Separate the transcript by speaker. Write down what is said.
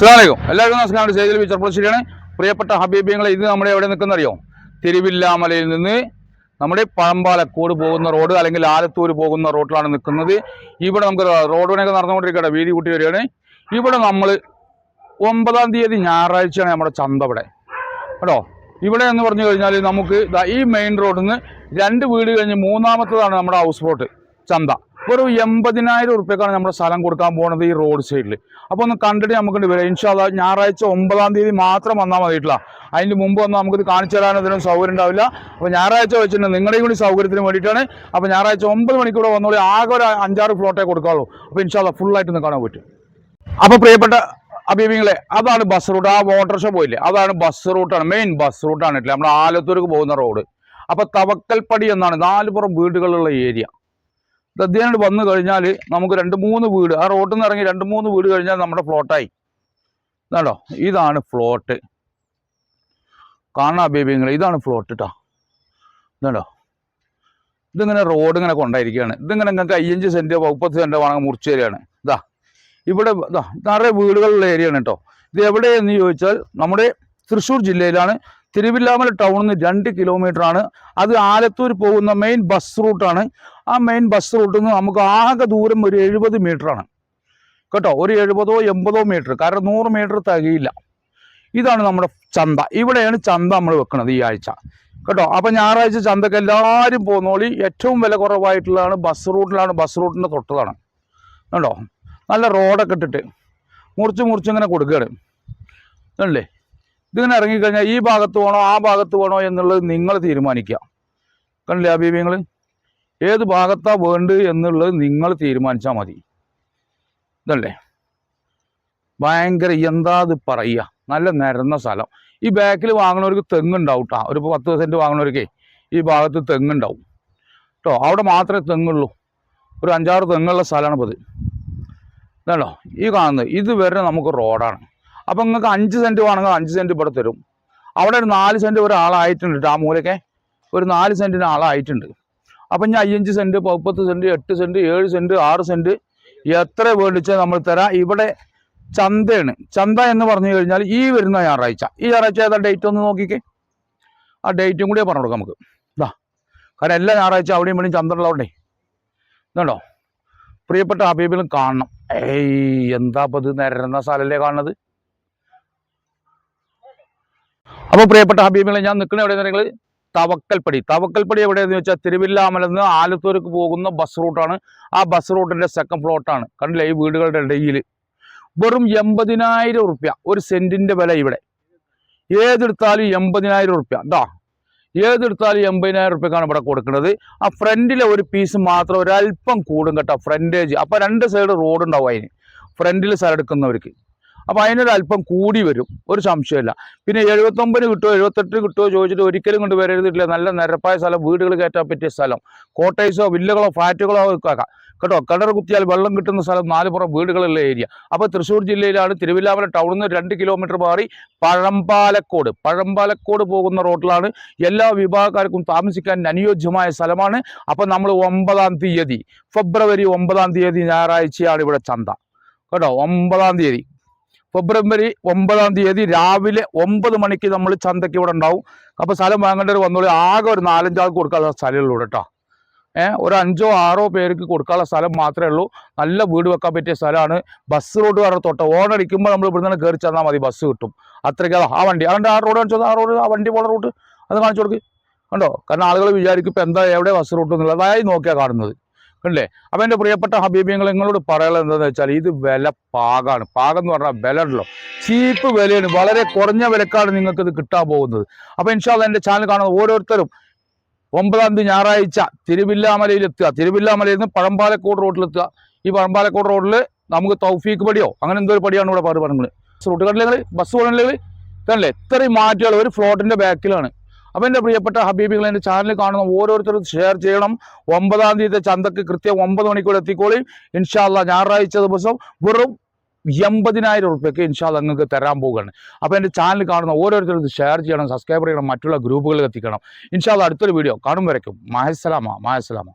Speaker 1: അസ്സാമലൈക്കും എല്ലാവർക്കും നമസ്കാരം. സേതിൽ പ്രശ്നമാണ് പ്രിയപ്പെട്ട ഹബീബിയങ്ങൾ ഇത് നമ്മുടെ എവിടെ നിൽക്കുന്ന അറിയോ തിരുവില്ലാമലയിൽ നിന്ന് നമ്മുടെ പഴമ്പാലക്കോട് പോകുന്ന റോഡ് അല്ലെങ്കിൽ ആലത്തൂർ പോകുന്ന റോഡിലാണ് നിൽക്കുന്നത്. ഇവിടെ നമുക്ക് റോഡ് പണിയൊക്കെ നടന്നുകൊണ്ടിരിക്കട്ടെ വീതി കൂട്ടി വരികയാണ്. ഇവിടെ നമ്മൾ ഒമ്പതാം തീയതി ഞായറാഴ്ചയാണ് നമ്മുടെ ചന്ത ഇവിടെ. കേട്ടോ? ഇവിടെ എന്ന് പറഞ്ഞു കഴിഞ്ഞാൽ നമുക്ക് ഈ മെയിൻ റോഡിൽ നിന്ന് രണ്ട് വീട് കഴിഞ്ഞ് മൂന്നാമത്തതാണ് നമ്മുടെ ഹൗസ് ബോട്ട് ചന്ത. ഒരു എൺപതിനായിരം ഉറുപ്പ്യക്കാണ് നമ്മുടെ സ്ഥലം കൊടുക്കാൻ പോകുന്നത് ഈ റോഡ് സൈഡിൽ അപ്പോൾ ഒന്ന് കണ്ടിട്ട് നമുക്ക് വരാം. ഇൻഷാല്ല ഞായറാഴ്ച ഒമ്പതാം തീയതി മാത്രം വന്നാൽ മതിയിട്ടില്ല. അതിന് മുമ്പ് വന്നാൽ നമുക്കിത് കാണിച്ചു തരാൻ ഇതിനും സൗകര്യം ഉണ്ടാവില്ല. അപ്പോൾ ഞായറാഴ്ച വെച്ചിട്ടുണ്ട് നിങ്ങളുടെയും കൂടി സൗകര്യത്തിന് വേണ്ടിയിട്ടാണ്. അപ്പോൾ ഞായറാഴ്ച ഒമ്പത് മണിക്കൂടെ വന്നോളി ആകെ ഒരു അഞ്ചാറ് ഫ്ലോട്ടേ കൊടുക്കാവുള്ളൂ. അപ്പോൾ ഇൻഷാല്ല ഫുള്ളായിട്ട് ഒന്ന് കാണാൻ പറ്റും. അപ്പോൾ പ്രിയപ്പെട്ട അഭിമുഖങ്ങളെ അതാണ് ബസ് റൂട്ട് ആ ഷോ പോയില്ലേ? അതാണ് ബസ് റൂട്ടാണ് മെയിൻ ബസ് റൂട്ടാണ് നമ്മൾ ആലത്തൂർക്ക് പോകുന്ന റോഡ് അപ്പോൾ തവക്കൽപ്പടി എന്നാണ് നാലുപുറം വീടുകളുള്ള ഏരിയ ദദ്യാനോട് വന്നു കഴിഞ്ഞാൽ നമുക്ക് രണ്ട് മൂന്ന് വീട് ആ റോട്ടിൽ നിന്ന് ഇറങ്ങി രണ്ട് മൂന്ന് വീട് കഴിഞ്ഞാൽ നമ്മുടെ ഫ്ലോട്ടായി ഇതാണോ ഇതാണ് ഫ്ലോട്ട് കാണാ ബേബിങ്ങൾ ഇതാണ് ഫ്ലോട്ട് കേട്ടോ ഇതാണോ ഇതിങ്ങനെ റോഡ് ഇങ്ങനെ കൊണ്ടായിരിക്കുകയാണ്. ഇതിങ്ങനെ നിങ്ങൾക്ക് അയ്യഞ്ച് സെന്റോ മുപ്പത് സെന്റോ വേണമെങ്കിൽ മുറിച്ച് തരികയാണ്. ഇതാ. ഇവിടെ ഇതാ. നിറയെ വീടുകളുള്ള ഏരിയ ആണ് കേട്ടോ ഇത് എവിടെയെന്ന് ചോദിച്ചാൽ നമ്മുടെ തൃശ്ശൂർ ജില്ലയിലാണ് തിരുവില്ലാമല ടൗണിൽ നിന്ന് രണ്ട് കിലോമീറ്റർ ആണ്. അത് ആലത്തൂർ പോകുന്ന മെയിൻ ബസ് റൂട്ടാണ് ആ മെയിൻ ബസ് റൂട്ടിൽ നിന്ന് നമുക്ക് ആകെ ദൂരം ഒരു എഴുപത് ആണ്. കേട്ടോ? ഒരു എഴുപതോ എൺപതോ മീറ്റർ കാരണം നൂറ് മീറ്റർ തകയില്ല. ഇതാണ് നമ്മുടെ ചന്ത. ഇവിടെയാണ് ചന്ത നമ്മൾ വെക്കുന്നത് ഈ ആഴ്ച. കേട്ടോ? അപ്പം ഞായറാഴ്ച ചന്തക്ക് എല്ലാവരും പോകുന്നോളി ഏറ്റവും വില കുറവായിട്ടുള്ളതാണ് ബസ് റൂട്ടിലാണ് ബസ് റൂട്ടിന്റെ തൊട്ടതാണ്. കേട്ടോ നല്ല റോഡൊക്കെ ഇട്ടിട്ട് മുറിച്ച് മുറിച്ച് ഇങ്ങനെ കൊടുക്കുകയാണ് അല്ലേ ഇതിങ്ങനെ ഇറങ്ങിക്കഴിഞ്ഞാൽ ഈ ഭാഗത്ത് വേണോ ആ ഭാഗത്ത് വേണോ എന്നുള്ളത് നിങ്ങൾ തീരുമാനിക്കുക. കണ്ടില്ലേ അബീബിങ്ങൾ ഏത് ഭാഗത്താ വേണ്ടത് എന്നുള്ളത് നിങ്ങൾ തീരുമാനിച്ചാൽ മതി. ഇതല്ലേ? ഭയങ്കര എന്താ അത് പറയുക? നല്ല നിരന്ന സ്ഥലം. ഈ ബാക്കിൽ വാങ്ങണവർക്ക് തെങ്ങുണ്ടാവും കേട്ടോ ഒരു പത്ത് സെന്റ് വാങ്ങണവർക്കേ ഈ ഭാഗത്ത് തെങ്ങുണ്ടാവും. കേട്ടോ അവിടെ മാത്രമേ തെങ്ങുള്ളൂ. ഒരു അഞ്ചാറ് തെങ്ങുള്ള സ്ഥലമാണ് ഇപ്പോൾ ഇത് ഇതാണോ? ഈ കാണുന്നത്. ഇത് വരെ നമുക്ക് റോഡാണ് അപ്പം നിങ്ങൾക്ക് അഞ്ച് സെന്റ് വേണമെങ്കിൽ അഞ്ച് സെന്റ് ഇവിടെ തരും. അവിടെ ഒരു നാല് സെന്റ് ഒരാളായിട്ടുണ്ട് ആ മൂലക്കെ ഒരു നാല് സെന്റിന് ആളായിട്ടുണ്ട്. അപ്പം ഞാൻ അയ്യഞ്ച് സെന്റ് മുപ്പത്ത് സെന്റ് എട്ട് സെന്റ് ഏഴ് സെന്റ് ആറ് സെന്റ് എത്ര വേണ്ടിച്ചാൽ നമ്മൾ തരാം? ഇവിടെ ചന്തയാണ്. ചന്ത എന്ന് പറഞ്ഞു കഴിഞ്ഞാൽ ഈ വരുന്ന ഞായറാഴ്ച. ഈ ഞായറാഴ്ച ഏതാ ഡേറ്റ് ഒന്ന് നോക്കിക്കേ. ആ ഡേറ്റും കൂടി പറഞ്ഞു കൊടുക്കാം നമുക്ക്. ഇതാ കാരണം എല്ലാ ഞായറാഴ്ച അവിടെയും ഇവിടെയും ചന്ത ഉള്ളവിടെ ഇതുണ്ടോ? പ്രിയപ്പെട്ട ഹബീബിലും കാണണം. ഏയ് എന്താ ഇപ്പൊ ഇത് നിരന്ന സ്ഥലല്ലേ കാണുന്നത്? അപ്പോൾ പ്രിയപ്പെട്ട ഹബീബികളെ ഞാൻ നിൽക്കുന്ന എവിടെയെന്ന് നിങ്ങൾ തവക്കൽപ്പടി. തവക്കൽപ്പടി എവിടെയെന്ന് വെച്ചാൽ തിരുവില്ലാമലെന്ന് ആലത്തൂർക്ക് പോകുന്ന ബസ് റൂട്ടാണ് ആ ബസ് റൂട്ടിന്റെ സെക്കൻഡ് ഫ്ലോട്ടാണ് കണ്ടില്ലേ? ഈ വീടുകളുടെ ഇടയിൽ. വെറും എൺപതിനായിരം ഉറുപ്യ ഒരു സെന്റിന്റെ വില ഇവിടെ. ഏതെടുത്താലും എൺപതിനായിരം ഉറുപ്യ എന്താ ഏതെടുത്താലും എൺപതിനായിരം റുപ്യക്കാണ് ഇവിടെ കൊടുക്കുന്നത്. ആ ഫ്രണ്ടിലെ ഒരു പീസ് മാത്രം ഒരല്പം കൂടും കേട്ടോ. ഫ്രണ്ടേജ് അപ്പോൾ രണ്ട് സൈഡ് റോഡ് ഉണ്ടാവും അതിന്. ഫ്രണ്ടിൽ സ്ഥലം എടുക്കുന്നവർക്ക്. അപ്പോൾ അതിനൊരു അല്പം കൂടി വരും. ഒരു സംശയമില്ല പിന്നെ എഴുപത്തൊമ്പത് കിട്ടുമോ എഴുപത്തെട്ട് കിട്ടുമോ ചോദിച്ചിട്ട് ഒരിക്കലും കൊണ്ട് വരരുതില്ല നല്ല നിരപ്പായ സ്ഥലം വീടുകൾ കയറ്റാൻ പറ്റിയ സ്ഥലം. കോട്ടേഴ്സോ വില്ലകളോ ഫ്ലാറ്റുകളോ വെക്കാം കേട്ടോ കിണർ കുത്തിയാൽ വെള്ളം കിട്ടുന്ന സ്ഥലം നാലുപുറം വീടുകളുള്ള ഏരിയ. അപ്പോൾ തൃശ്ശൂർ ജില്ലയിലാണ് തിരുവില്ലാമല ടൗണിൽ നിന്ന് രണ്ട് കിലോമീറ്റർ മാറി പഴമ്പാലക്കോട് പഴമ്പാലക്കോട് പോകുന്ന റോഡിലാണ് എല്ലാ വിഭാഗക്കാർക്കും താമസിക്കാൻ അനുയോജ്യമായ സ്ഥലമാണ്. അപ്പോൾ നമ്മൾ ഒമ്പതാം തീയതി ഫെബ്രുവരി ഒമ്പതാം തീയതി ഞായറാഴ്ചയാണ് ഇവിടെ ചന്ത. കേട്ടോ ഒമ്പതാം തീയതി. ഫെബ്രുവരി ഒമ്പതാം തീയതി രാവിലെ ഒമ്പത് മണിക്ക് നമ്മൾ ചന്തയ്ക്ക് ഇവിടെ ഉണ്ടാവും. അപ്പോൾ സ്ഥലം വാങ്ങേണ്ടവർ വന്നോളൂ. ആകെ ഒരു നാലഞ്ചാൾക്ക് കൊടുക്കാനുള്ള സ്ഥലമുള്ളൂ കേട്ടോ. ഏഹ് ഒരു അഞ്ചോ ആറോ പേർക്ക് കൊടുക്കാനുള്ള സ്ഥലം മാത്രമേ ഉള്ളൂ. നല്ല വീട് വെക്കാൻ പറ്റിയ സ്ഥലമാണ്. ബസ് റോഡ് വേറെ തൊട്ട്. ഓണടിക്കുമ്പോൾ നമ്മൾ ഇവിടുന്ന് കയറി ചെന്നാൽ മതി ബസ് കിട്ടും. അത്രയ്ക്ക് അതാ ആ വണ്ടി. അതുകൊണ്ട് ആ റോഡ് കാണിച്ചു ആ റോഡ് ആ വണ്ടി പോണ റൂട്ട് അത് കാണിച്ചു കൊടുക്ക്. കണ്ടോ? കാരണം ആളുകൾ വിചാരിക്കും ഇപ്പം എന്താ എവിടെ ബസ് റൂട്ട് എന്നുള്ളതായി അതായി നോക്കിയാൽ കാണുന്നത്. കണ്ടില്ലേ? അപ്പം എന്റെ പ്രിയപ്പെട്ട ഹബീബിങ്ങൾ നിങ്ങളോട് പറയാനുള്ളത് എന്താണെന്ന് വെച്ചാൽ ഇത് വില പാകാണ്. പാകം എന്ന് പറഞ്ഞാൽ വില ഉണ്ടല്ലോ. ചീപ്പ് വിലയാണ്. വളരെ കുറഞ്ഞ വിലക്കാണ് നിങ്ങൾക്ക് ഇത് കിട്ടാൻ പോകുന്നത്. അപ്പം ഇൻഷാല്ല എന്റെ ചാനൽ കാണുന്ന ഓരോരുത്തരും ഒമ്പതാം തീയതി ഞായറാഴ്ച തിരുവില്ലാമലയിൽ എത്തുക. തിരുവില്ലാമലയിൽ നിന്ന് പഴമ്പാലക്കോട് റോഡിലെത്തുക ഈ പഴമ്പാലക്കോട് റോഡിൽ നമുക്ക് തൗഫീക്ക് പടിയോ അങ്ങനെ എന്തോ ഒരു പടിയാണ് ഇവിടെ പറഞ്ഞു പറഞ്ഞത് റൂട്ട് കണ്ടില്ലെങ്കിൽ ബസ് പോകണില്ലെങ്കിൽ കണ്ടില്ലേ? ഇത്രയും മാറ്റുകൾ ഒരു ഫ്ലോട്ടിന്റെ ബാക്കിലാണ് അപ്പോൾ എന്റെ പ്രിയപ്പെട്ട ഹബീബികൾ എന്റെ ചാനൽ കാണുന്ന ഓരോരുത്തരും ഷെയർ ചെയ്യണം. ഒമ്പതാം തീയതി ചന്തക്ക് കൃത്യം ഒമ്പത് മണിക്കൂർ എത്തിക്കോളി. ഇൻഷാല്ല ഞായറാഴ്ച ദിവസം വെറും എൺപതിനായിരം ഉറുപ്പ്യക്ക് ഇൻഷാല്ല നിങ്ങൾക്ക് തരാൻ പോവുകയാണ്. അപ്പോൾ എന്റെ ചാനൽ കാണുന്ന ഓരോരുത്തരും ഷെയർ ചെയ്യണം സബ്സ്ക്രൈബ് ചെയ്യണം മറ്റുള്ള ഗ്രൂപ്പുകളിൽ എത്തിക്കണം. ഇൻഷാല്ല അടുത്തൊരു വീഡിയോ കാണും വരയ്ക്കും. മഹസ്സലാമ മാഹസ്സലാമ